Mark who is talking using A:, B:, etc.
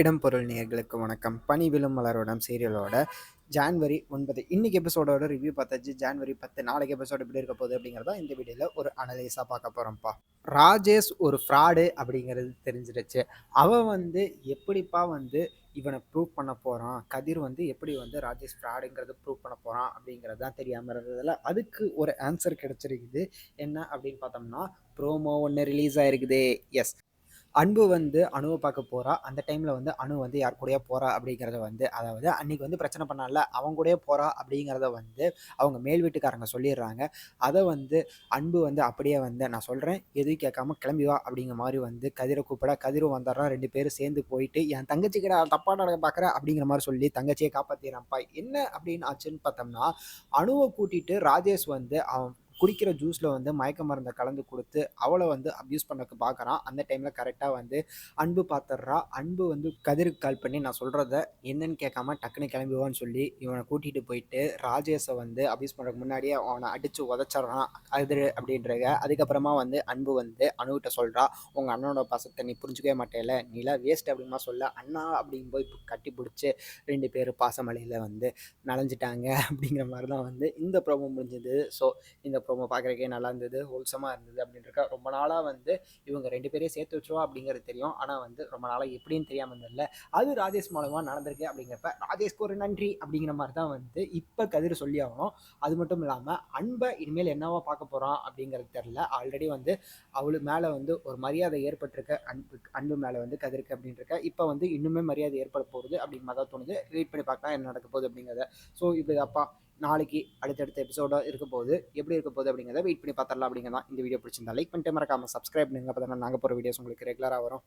A: இடம்பொருள் நேர்களுக்கு வணக்கம். பனி விழும் மலரோடம் சீரியலோட ஜான்வரி ஒன்பது. இன்னைக்கு எபிசோடோட ரிவ்யூ பார்த்தாச்சு. ஜான்வரி பத்து. நாளைக்கு எபிசோடு எப்படி இருக்க போகுது அப்படிங்கிறத இந்த வீடியோவில் ஒரு அனலைஸாக பார்க்க போகிறோம்ப்பா ராஜேஷ் ஒரு ஃப்ராடு அப்படிங்கிறது தெரிஞ்சிருச்சு. அவன் வந்து எப்படிப்பா வந்து இவனை ப்ரூவ் பண்ண போகிறான் கதிர் வந்து எப்படி வந்து ராஜேஷ் ஃப்ராடுங்கிறது ப்ரூவ் பண்ண போகிறான் அப்படிங்கிறது தான் தெரியாமல் இருந்ததில் அதுக்கு ஒரு ஆன்சர் கிடச்சிருக்குது. என்ன அப்படின்னு பார்த்தோம்னா ப்ரோமோ ஒன்று ரிலீஸ் ஆகிருக்குது எஸ் அன்பு வந்து அணுவை பார்க்க போகிறா அந்த டைமில் வந்து அணு வந்து யார் கூடயே போகிறா அப்படிங்கிறத வந்து அதாவது அன்னைக்கு வந்து பிரச்சனை பண்ணால அவங்க கூடயே போகிறா அப்படிங்கிறத வந்து அவங்க மேல் வீட்டுக்காரங்க சொல்லிடுறாங்க. அதை வந்து அன்பு வந்து அப்படியே வந்து நான் சொல்கிறேன் எதுவும் கேட்காம கிளம்பி வா அப்படிங்கிற மாதிரி வந்து கதிரை கூப்பிட. கதிரும் வந்துடுறான் ரெண்டு பேரும் சேர்ந்து போயிட்டு என் தங்கச்சி கிட்ட தப்பாக நடக்க பார்க்குற அப்படிங்கிற மாதிரி சொல்லி தங்கச்சியை காப்பாற்றிடுறான்ப்பா என்ன அப்படின்னு ஆச்சுன்னு பார்த்தோம்னா அணுவை கூட்டிட்டு ராஜேஷ் வந்து அவன் குடிக்கிற ஜூஸில் வந்து மயக்க மருந்தை கலந்து கொடுத்து அவளை வந்து அப்யூஸ் பண்ணக்கு பார்க்குறான் அந்த டைமில் கரெக்டாக வந்து அன்பு பார்த்துட்றா அன்பு வந்து கதிருக்கு கால் பண்ணி நான் சொல்கிறத என்னன்னு கேட்காம டக்குன்னு கிளம்பிவான்னு சொல்லி இவனை கூட்டிகிட்டு போயிட்டு ராஜேஷை வந்து அப்யூஸ் பண்ணுறதுக்கு முன்னாடியே அவனை அடித்து உதச்சிட்றான். கதிர் அப்படின்றத அதுக்கப்புறமா வந்து அன்பு வந்து அணுகிட்ட சொல்கிறா உங்கள் அண்ணனோட பாசத்தை நீ புரிஞ்சுக்கவே மாட்டேல. நீலாம் வேஸ்ட் அப்படிமா சொல்ல. அண்ணா அப்படிங்கும் போய் கட்டி பிடிச்சி ரெண்டு பேர் பாசமலையில் வந்து நனைஞ்சிட்டாங்க அப்படிங்கிற மாதிரி தான் வந்து இந்த ப்ரோமோ முடிஞ்சது. ஸோ இந்த ப்ரோமோ பார்க்குறக்கே நல்லா இருந்தது ஹோல்சமாக இருந்தது அப்படின்றக்க ரொம்ப நாளாக வந்து இவங்க ரெண்டு பேரையும் சேர்த்து வச்சுருவா அப்படிங்கிறது தெரியும். ஆனால் வந்து ரொம்ப நாளாக எப்படின்னு தெரியாமல் இருந்ததில்ல அது ராஜேஷ் மூலமாக நடந்திருக்கு அப்படிங்கிறப்ப ராஜேஷ்க்கு ஒரு நன்றி அப்படிங்கிற மாதிரி தான் வந்து இப்போ கதிர் சொல்லி ஆகணும். அது மட்டும் இல்லாமல் அன்பை இனிமேல் என்னவா பார்க்க போகிறான் அப்படிங்கிறது தெரில ஆல்ரெடி வந்து அவளுக்கு மேலே வந்து ஒரு மரியாதை ஏற்பட்டிருக்க அன்பு அன்பு மேலே வந்து கதிருக்கு அப்படின்றக்க இப்போ வந்து இன்னுமே மரியாதை ஏற்பட போகுது அப்படிங்கிற மாதிரி தான் தோணுது. வெயிட் பண்ணி பார்க்கலாம் என்ன நடக்க போகுது அப்படிங்கிறத. ஸோ இப்படி அப்பா நாளைக்கு அடுத்தடுத்த எபிசோடாக இருக்க போகுது எப்படி இருக்க போகுது அப்படிங்கிறத வெயிட் பண்ணி பார்த்துடலாம் அப்படிங்கிறதான் இந்த வீடியோ பிடிச்சிருந்தா லைக் பண்ணிட்டு மறக்காமல் சப்ஸ்கிரைப் பண்ணுங்க. அப்போ தான் நாங்கள் போகிற வீடியோஸ் உங்களுக்கு ரெகுலராக வரும்.